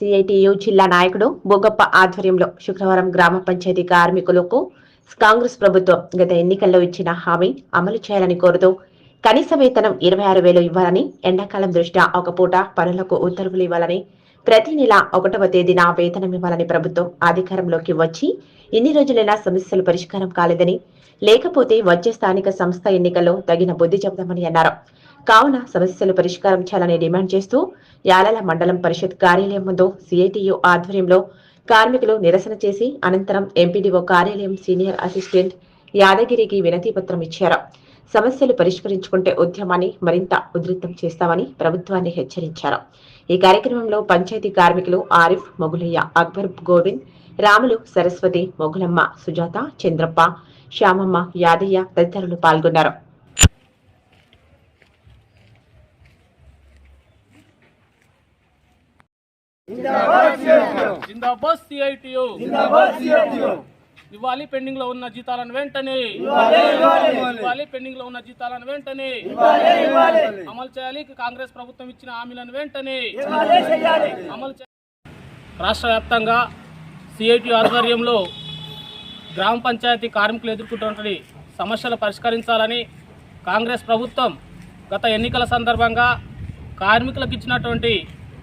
CITU జిల్లా నాయకుడు బోగప్ప ఆధ్వర్యంలో శుక్రవారం గ్రామ పంచాయతీ కార్మికులకు కాంగ్రెస్ ప్రభుత్వం గత ఎన్నికల్లో ఇచ్చిన హామీ అమలు చేయాలని కోరుతూ కనీస వేతనం ఇరవై ఆరు వేలు ఇవ్వాలని ఎండాకాలం దృష్ట్యా ఒక పూట పనులకు ఉత్తర్వులు ఇవ్వాలని ప్రతి నెల ఒకటవ తేదీన వేతనం ఇవ్వాలని ప్రభుత్వం అధికారంలోకి వచ్చి ఇన్ని రోజులైనా సమస్యలు పరిష్కారం కాలేదని లేకపోతే వచ్చే స్థానిక సంస్థ ఎన్నికల్లో తగిన బుద్ధి చెబుతామని అన్నారు. కావున సమస్యలు పరిష్కారం చేయాలని డిమాండ్ చేస్తూ యాలల మండలం పరిషత్ కార్యాలయం ముందు సిఐటియు ఆధ్వర్యంలో కార్మికులు నిరసన చేసి అనంతరం ఎంపీడీఓ కార్యాలయం సీనియర్ అసిస్టెంట్ యాదగిరికి వినతి పత్రం ఇచ్చారు. సమస్యలు పరిష్కరించుకుంటే ఉద్యమాన్ని మరింత ఉధృతం చేస్తామని ప్రభుత్వాన్ని హెచ్చరించారు. ఈ కార్యక్రమంలో పంచాయతీ కార్మికులు ఆరిఫ్ మొగులయ్య అక్బర్ గోవింద్ రాములు సరస్వతి మొగులమ్మ సుజాత చంద్రప్ప శ్యామమ్మ యాదయ్య తదితరులు పాల్గొన్నారు. జిందాబాద్ సిఐటియు. ఇవ్వాలి పెండింగ్లో ఉన్న జీతాలను వెంటనే. ఇవ్వాలి పెండింగ్లో ఉన్న జీతాలను వెంటనే. అమలు చేయాలి. కాంగ్రెస్ ప్రభుత్వం ఇచ్చిన హామీలను వెంటనే. అమలు రాష్ట్ర వ్యాప్తంగా సిఐటి ఆధ్వర్యంలో గ్రామ పంచాయతీ కార్మికులు ఎదుర్కొంటున్నటువంటి సమస్యలు పరిష్కరించాలని కాంగ్రెస్ ప్రభుత్వం గత ఎన్నికల సందర్భంగా కార్మికులకు ఇచ్చినటువంటి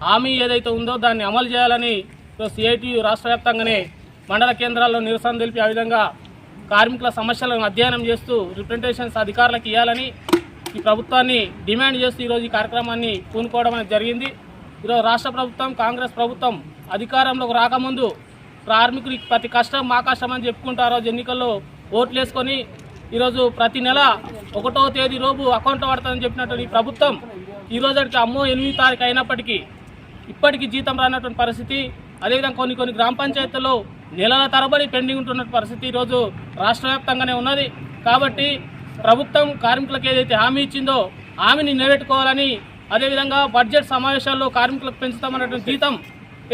హామీ ఏదైతే ఉందో దాన్ని అమలు చేయాలని సిఐటియు రాష్ట్ర వ్యాప్తంగానే మండల కేంద్రాల్లో నిరసన తెలిపి ఆ విధంగా కార్మికుల సమస్యలను అధ్యయనం చేస్తూ రిప్రజెంటేషన్స్ అధికారులకు ఇవ్వాలని ఈ ప్రభుత్వాన్ని డిమాండ్ చేస్తూ ఈరోజు ఈ కార్యక్రమాన్ని పూనుకోవడం అనేది జరిగింది. ఈరోజు రాష్ట్ర ప్రభుత్వం కాంగ్రెస్ ప్రభుత్వం అధికారంలోకి రాకముందు కార్మికులకి ప్రతి కష్టం మా కష్టం అని చెప్పుకుంటూ ఆ రోజు ఎన్నికల్లో ఓట్లు వేసుకొని ఈరోజు ప్రతి నెల ఒకటో తేదీ రోజు అకౌంట్ పడుతుందని చెప్పినటువంటి ఈ ప్రభుత్వం ఈ రోజుకి అమ్మో ఎనిమిది తారీఖు అయినప్పటికీ ఇప్పటికీ జీతం రానటువంటి పరిస్థితి. అదేవిధంగా కొన్ని కొన్ని గ్రామ పంచాయతీల్లో నెలల తరబడి పెండింగ్ ఉంటున్న పరిస్థితి ఈరోజు రాష్ట్ర వ్యాప్తంగానే ఉన్నది. కాబట్టి ప్రభుత్వం కార్మికులకు ఏదైతే హామీ ఇచ్చిందో హామీని నిలబెట్టుకోవాలని అదేవిధంగా బడ్జెట్ సమావేశాల్లో కార్మికులకు పెంచుతామన్నటువంటి జీతం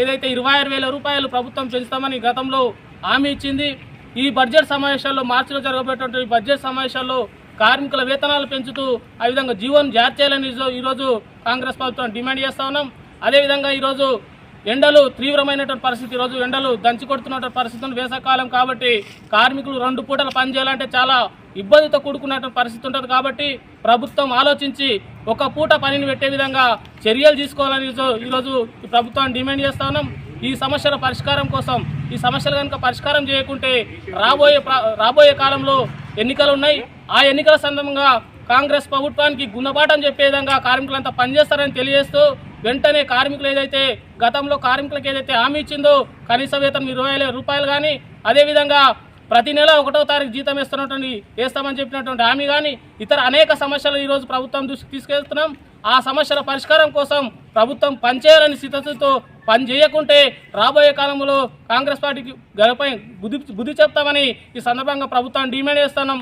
ఏదైతే ఇరవై ఆరు వేల రూపాయలు ప్రభుత్వం పెంచుతామని గతంలో హామీ ఇచ్చింది. ఈ బడ్జెట్ సమావేశాల్లో మార్చిలో జరగబోయేటువంటి బడ్జెట్ సమావేశాల్లో కార్మికుల వేతనాలు పెంచుతూ ఆ విధంగా జీవోను జారీ చేయాలని ఈరోజు కాంగ్రెస్ ప్రభుత్వం డిమాండ్ చేస్తా ఉన్నాం. అదేవిధంగా ఈరోజు ఎండలు తీవ్రమైనటువంటి పరిస్థితి. ఈరోజు ఎండలు దంచి కొడుతున్నటువంటి పరిస్థితి ఉంది. వేసవకాలం కాబట్టి కార్మికులు రెండు పూటలు పనిచేయాలంటే చాలా ఇబ్బందితో కూడుకున్నటువంటి పరిస్థితి ఉంటుంది. కాబట్టి ప్రభుత్వం ఆలోచించి ఒక పూట పనిని పెట్టే విధంగా చర్యలు తీసుకోవాలని ఈరోజు- ఈరోజు ఈ ప్రభుత్వాన్ని డిమాండ్ చేస్తా ఉన్నాం. ఈ సమస్యల పరిష్కారం కోసం ఈ సమస్యలు కనుక పరిష్కారం చేయకుంటే రాబోయే రాబోయే కాలంలో ఎన్నికలు ఉన్నాయి. ఆ ఎన్నికల సందర్భంగా కాంగ్రెస్ ప్రభుత్వానికి గుణపాఠం చెప్పే విధంగా కార్మికులంతా పనిచేస్తారని తెలియజేస్తూ వెంటనే కార్మికులు ఏదైతే గతంలో కార్మికులకు ఏదైతే హామీ ఇచ్చిందో కనీస వేతనం ఇరవై రూపాయలు కానీ అదేవిధంగా ప్రతి నెల ఒకటో తారీఖు జీతం ఇస్తున్నటువంటి వేస్తామని చెప్పినటువంటి హామీ కానీ ఇతర అనేక సమస్యలు ఈరోజు ప్రభుత్వం దృష్టికి తీసుకెళ్తున్నాం. ఆ సమస్యల పరిష్కారం కోసం ప్రభుత్వం పనిచేయాలని స్థితితో పని చేయకుంటే రాబోయే కాలంలో కాంగ్రెస్ పార్టీకి గడపై బుద్ధి బుద్ధి చెప్తామని ఈ సందర్భంగా ప్రభుత్వాన్ని డిమాండ్ చేస్తున్నాం.